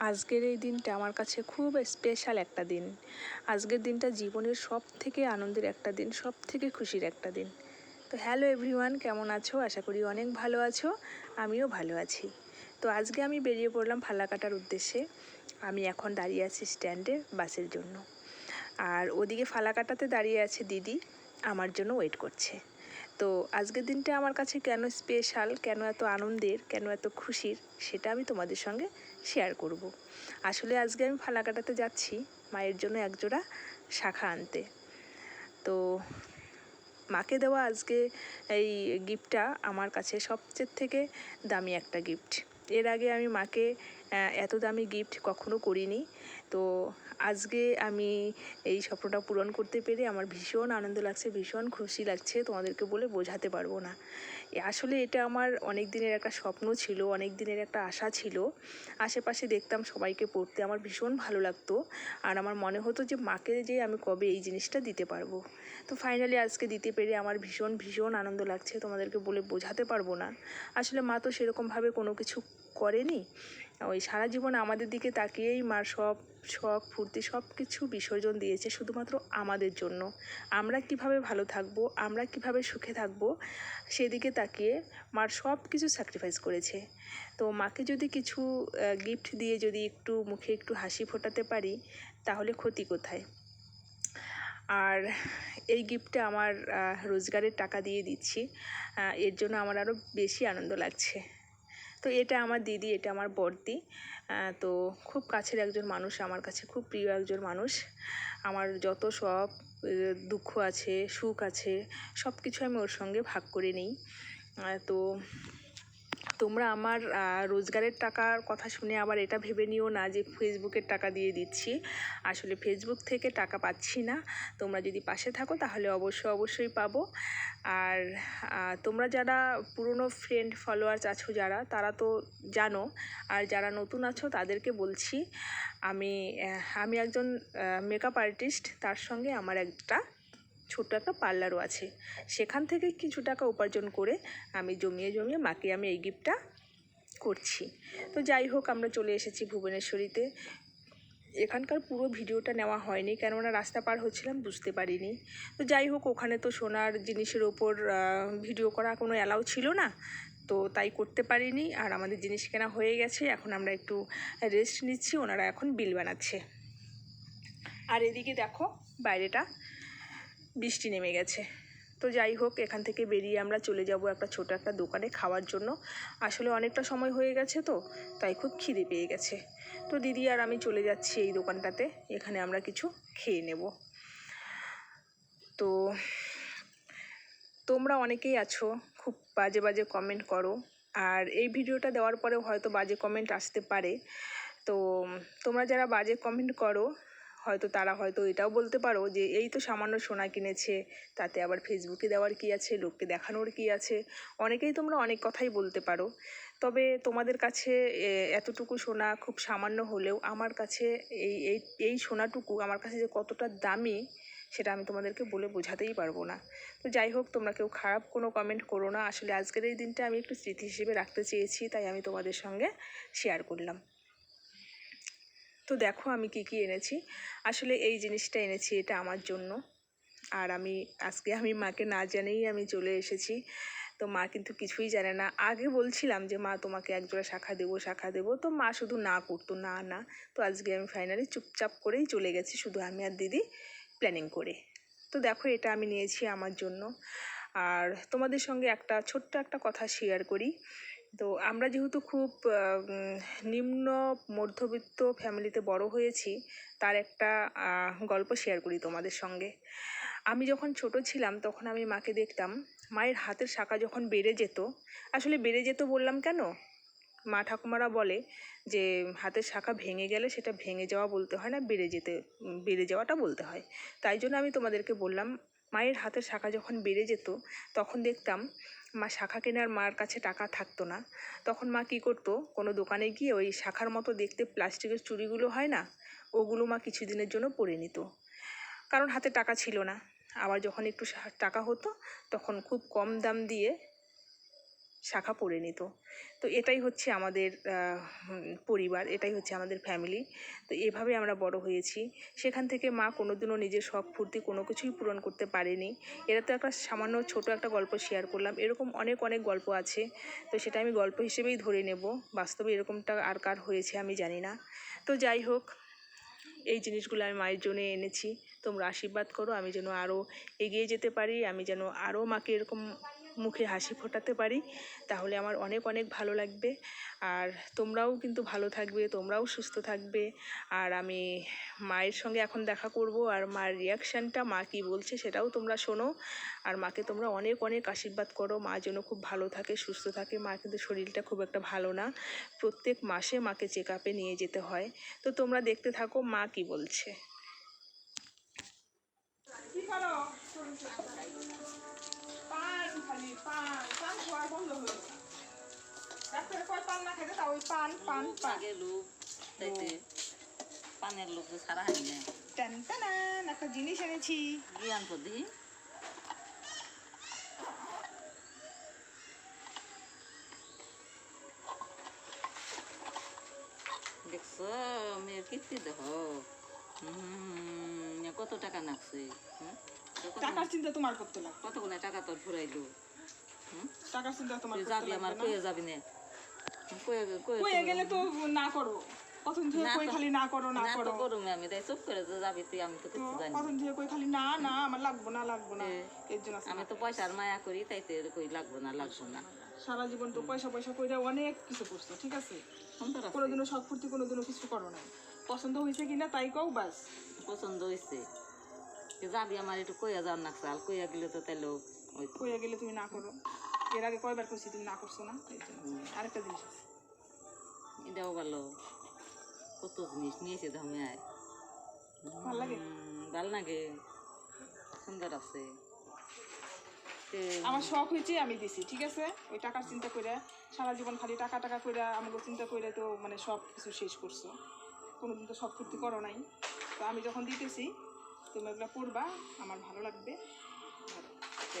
আজকের এই দিনটা আমার কাছে খুব স্পেশাল একটা দিন। আজকের দিনটা জীবনের সব থেকে আনন্দের একটা দিন সব থেকে খুশির একটা দিন। তো হ্যালো এভরিওয়ান কেমন আছো? আশা করি অনেক ভালো আছো, আমিও ভালো আছি। তো আজকে আমি বেরিয়ে পড়লাম ফালাকাটার উদ্দেশ্যে। আমি এখন দাঁড়িয়ে আছি স্ট্যান্ডে বাসের জন্য। আর ওদিকে ফালাকাটাতে দাঁড়িয়ে আছে দিদি, আমার জন্য ওয়েট করছে। তো আজকের দিনটা আমার কাছে কেন স্পেশাল কেন এত আনন্দের, কেন এত খুশির, সেটা আমি তোমাদের সঙ্গে শেয়ার করব। আসলে আজকে আমি ফালাকাটাতে যাচ্ছি, মায়ের জন্য একজোড়া শাখা আনতে তো মাকে দেওয়া আজকে এই গিফটটা আমার কাছে সবচেয়ে থেকে দামি একটা গিফট এর আগে আমি মাকে এত দামি গিফট কখনো করিনি। তো আজকে আমি এই স্বপ্নটা পূরণ করতে পেরে আমার ভীষণ আনন্দ লাগছে, ভীষণ খুশি লাগছে। তোমাদেরকে বলে বোঝাতে পারব না। আসলে এটা আমার অনেক দিনের একটা স্বপ্ন ছিল অনেক দিনের একটা আশা ছিল। আশেপাশে দেখতাম সবাইকে পড়তে আমার ভীষণ ভালো লাগতো। আর আমার মনে হতো যে, মাকে যে আমি কবে এই জিনিসটা দিতে পারব। তো ফাইনালি আজকে দিতে পেরে আমার ভীষণ ভীষণ আনন্দ লাগছে। তোমাদেরকে বলে বোঝাতে পারব না। আসলে মা তো সেরকমভাবে কোনো কিছু করেনি। ওই সারা জীবন আমাদের দিকে তাকিয়েই মার সব শখ, ফুর্তি সব কিছু বিসর্জন দিয়েছে শুধুমাত্র আমাদের জন্য। আমরা কীভাবে ভালো থাকব, আমরা কীভাবে সুখে থাকব, সেদিকে তাকিয়ে মার সব কিছু স্যাক্রিফাইস করেছে। তো মাকে যদি কিছু গিফট দিয়ে যদি একটু মুখে একটু হাসি ফোটাতে পারি, তাহলে ক্ষতি কোথায়? আর এই গিফটটা আমার রোজগারের টাকা দিয়ে দিচ্ছি। এর জন্য আমার আরও বেশি আনন্দ লাগছে। তো এটা আমার দিদি, এটা আমার বর্দি তো খুব কাছের একজন মানুষ, আমার কাছে খুব প্রিয় একজন মানুষ। আমার যত সব দুঃখ আছে, সুখ আছে সব কিছু আমি ওর সঙ্গে ভাগ করে নিই। তো তোমরা আমার রোজগারের টাকার কথা শুনে আবার এটা ভেবে নিও না যে ফেসবুকের টাকা দিয়ে দিচ্ছি। আসলে ফেসবুক থেকে টাকা পাচ্ছি না। তোমরা যদি পাশে থাকো তাহলে অবশ্যই অবশ্যই পাবো। আর তোমরা যারা পুরনো ফ্রেন্ড ফলোয়ার্স আছো যারা, তারা তো জানো। আর যারা নতুন আছো তাদেরকে বলছি, আমি আমি একজন মেকআপ আর্টিস্ট তার সঙ্গে আমার একটা ছোট্ট একটা পার্লারও আছে। সেখান থেকে কিছু টাকা উপার্জন করে আমি জমিয়ে জমিয়ে মাকে আমি এই গিফটটা করছি। তো যাই হোক, আমরা চলে এসেছি ভুবনেশ্বরীতে। এখানকার পুরো ভিডিওটা নেওয়া হয়নি, কেননা রাস্তা পার হচ্ছিলাম, বুঝতে পারিনি। তো যাই হোক, ওখানে তো সোনার জিনিসের ওপর ভিডিও করা কোনো অ্যালাউ ছিল না। তো তাই করতে পারিনি, আর আমাদের জিনিস কেনা হয়ে গেছে। এখন আমরা একটু রেস্ট নিচ্ছি, ওনারা এখন বিল বানাচ্ছে। আর এদিকে দেখো, বাইরেটা বৃষ্টি নেমে গেছে। তো যাই হোক, এখান থেকে বেরিয়ে আমরা চলে যাব একটা ছোট একটা দোকানে খাওয়ার জন্য। আসলে অনেকটা সময় হয়ে গেছে তো, তাই খুব খিদে পেয়ে গেছে। তো দিদি আর আমি চলে যাচ্ছি এই দোকানটাতে, এখানে আমরা কিছু খেয়ে নেব। তো তোমরা অনেকেই আছো, খুব বাজে বাজে কমেন্ট করো। আর এই ভিডিওটা দেওয়ার পরেও হয়তো বাজে কমেন্ট আসতে পারে। তো তোমরা যারা বাজে কমেন্ট করো হয়তো তারা হয়তো এটাও বলতে পারো যে, এই তো সামান্য সোনা কিনেছে, তাতে আবার ফেসবুকে দেওয়ার কি আছে, লোককে দেখানোর কি আছে? অনেকেই তোমরা অনেক কথাই বলতে পারো। তবে তোমাদের কাছে এতটুকু সোনা খুব সামান্য হলেও আমার কাছে এই এই এই সোনাটুকু আমার কাছে যে কতটা দামি, সেটা আমি তোমাদেরকে বলে বোঝাতেই পারব না। তো যাই হোক, তোমরা কেউ খারাপ কোনো কমেন্ট করো না। আসলে আজকের এই দিনটা আমি একটু স্মৃতি হিসেবে রাখতে চেয়েছি, তাই আমি তোমাদের সঙ্গে শেয়ার করলাম। তো দেখো আমি কি কি এনেছি। আসলে এই জিনিসটা এনেছি এটা আমার জন্য। আর আমি আজকে আমি মাকে না জানেই আমি চলে এসেছি। তো মা কিন্তু কিছুই জানে না। আগে বলছিলাম যে, মা, তোমাকে একজোড়া শাখা দেবো শাখা দেবো। তো মা শুধু না করতো, না না। তো আজকে আমি ফাইনালি চুপচাপ করেই চলে গেছি, শুধু আমি আর দিদি প্ল্যানিং করে। তো দেখো, এটা আমি নিয়েছি আমার জন্য। আর তোমাদের সঙ্গে একটা ছোট্ট একটা কথা শেয়ার করি। তো আমরা যেহেতু খুব নিম্ন মধ্যবিত্ত ফ্যামিলিতে বড় হয়েছি, তার একটা গল্প শেয়ার করি তোমাদের সঙ্গে। আমি যখন ছোট ছিলাম, তখন আমি মাকে দেখতাম, মায়ের হাতের শাখা যখন বেড়ে যেত, আসলে বেড়ে যেত বললাম কেন? মা ঠাকুমারা বলে যে, হাতের শাখা ভেঙে গেলে সেটা ভেঙে যাওয়া বলতে হয় না, বেড়ে যেতে, বেড়ে যাওয়াটা বলতে হয়। তাই জন্য আমি তোমাদেরকে বললাম, মায়ের হাতের শাখা যখন বেড়ে যেত, তখন দেখতাম মা শাখা কেনার মার কাছে টাকা থাকতো না। তখন মা কী করতো, কোনো দোকানে গিয়ে ওই শাখার মতো দেখতে প্লাস্টিকের চুড়িগুলো হয় না, ওগুলো মা কিছুদিনের জন্য পরে নিত। কারণ হাতে টাকা ছিল না। আবার যখন একটু টাকা হতো, তখন খুব কম দাম দিয়ে শাখা পড়ে নিত। তো এটাই হচ্ছে আমাদের পরিবার, এটাই হচ্ছে আমাদের ফ্যামিলি তো এভাবে আমরা বড় হয়েছি। সেখান থেকে মা কোনোদিনও নিজের শখ, ফুর্তি কোনো কিছুই পূরণ করতে পারেনি। এটা তো একটা সামান্য ছোট একটা গল্প শেয়ার করলাম। এরকম অনেক অনেক গল্প আছে। তো সেটা আমি গল্প হিসেবেই ধরে নেব। বাস্তবে এরকমটা আর কার হয়েছে আমি জানি না। তো যাই হোক, এই জিনিসগুলো আমি মায়ের জন্য এনেছি। তোমরা আশীর্বাদ করো। আমি যেন আরও এগিয়ে যেতে পারি। আমি যেন আরও মাকে এরকম মুখে হাসি ফোটাতে পারি, তাহলে আমার অনেক অনেক ভালো লাগবে। আর তোমরাও কিন্তু ভালো থাকবে, তোমরাও সুস্থ থাকবে। আর আমি মায়ের সঙ্গে এখন দেখা করব, আর মায়ের রিয়াকশানটা মা কী বলছে সেটাও তোমরা শোনো। আর মাকে তোমরা অনেক অনেক আশীর্বাদ করো, মা যেন খুব ভালো থাকে, সুস্থ থাকে। মা কিন্তু শরীরটা খুব একটা ভালো না। প্রত্যেক মাসে মাকে চেক আপে নিয়ে যেতে হয়। তো তোমরা দেখতে থাকো, মা কি বলছে। কি করো? পান পান পান খাওয়া বন্ধ হলো ডাক্তার কয় পান না খেতে তা ওই পান পান পান আগে তাইতে পানের লোক তো সারা হানি না টান টানান একটা জিনিস এনেছি জ্ঞান পদি দেখছ মেয়ের কীর্তি দেখো কত টাকা নাকছে টাকার চিন্তা তোমার করতে লাগবে কতগুলো টাকা তোর ফুরাইলো হুম? চিন্তা তোমার যাবি আমার কয়ে যাবি না। কয়ে কয়ে কয়ে গেলে তো না করো। কতদিন থেকে কই খালি না করো না না করো। আমি তাই চুপ করে যাবি তুই আমি তো তো কিছু জানি কতদিন থেকে কই খালি না না আমার লাগবো না লাগবো না। এর জন্য আমি তো পয়সার মায়া করি তাইতে কই লাগবো না লাগবো না। সারা জীবন তো পয়সা পয়সা কইরা অনেক কিছু করছ ঠিক আছে? কোনোদিনও শখ ফুর্তি কোনোদিনও কিছু করো না পছন্দ হয়েছে কিনা তাই কও বাস। পছন্দ হয়েছে যাবি আমার একটু কইয়া যাওয়ার আর কইয়া গেলে তো তাইলে ওই কইয়া গেলে তুমি না করো। এর আগে কয়বার কইছি তুমি না করছ না। আরেকটা জিনিস আছে। এটাও ভালো। কত জিনিস নিয়েছে দামে আয়। ভালো লাগে? ভালো লাগে। সুন্দর আছে। তে আমার শখ হয়েছে আমি দিছি ঠিক আছে? ওই টাকার চিন্তা করে সারা জীবন খালি টাকা টাকা করে আমাকে চিন্তা করে তো মানে সব কিছু শেষ করছ। কোনোদিন তো সব ফুর্তি করো নাই। তো আমি যখন দিতেছি তুমি এগুলো পড়বা আমার ভালো লাগবে। তে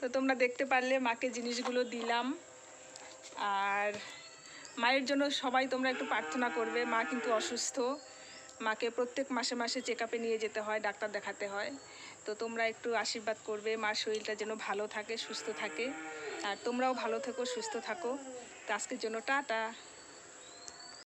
তো তোমরা দেখতে পারলে মাকে জিনিসগুলো দিলাম। আর মায়ের জন্য সবাই তোমরা একটু প্রার্থনা করবে, মা কিন্তু অসুস্থ। মাকে প্রত্যেক মাসে মাসে চেক নিয়ে যেতে হয়, ডাক্তার দেখাতে হয়। তো তোমরা একটু আশীর্বাদ করবে, মার শরীরটা যেন ভালো থাকে, সুস্থ থাকে। আর তোমরাও ভালো থেকো, সুস্থ থাকো। তো আজকের জন্য টাটা।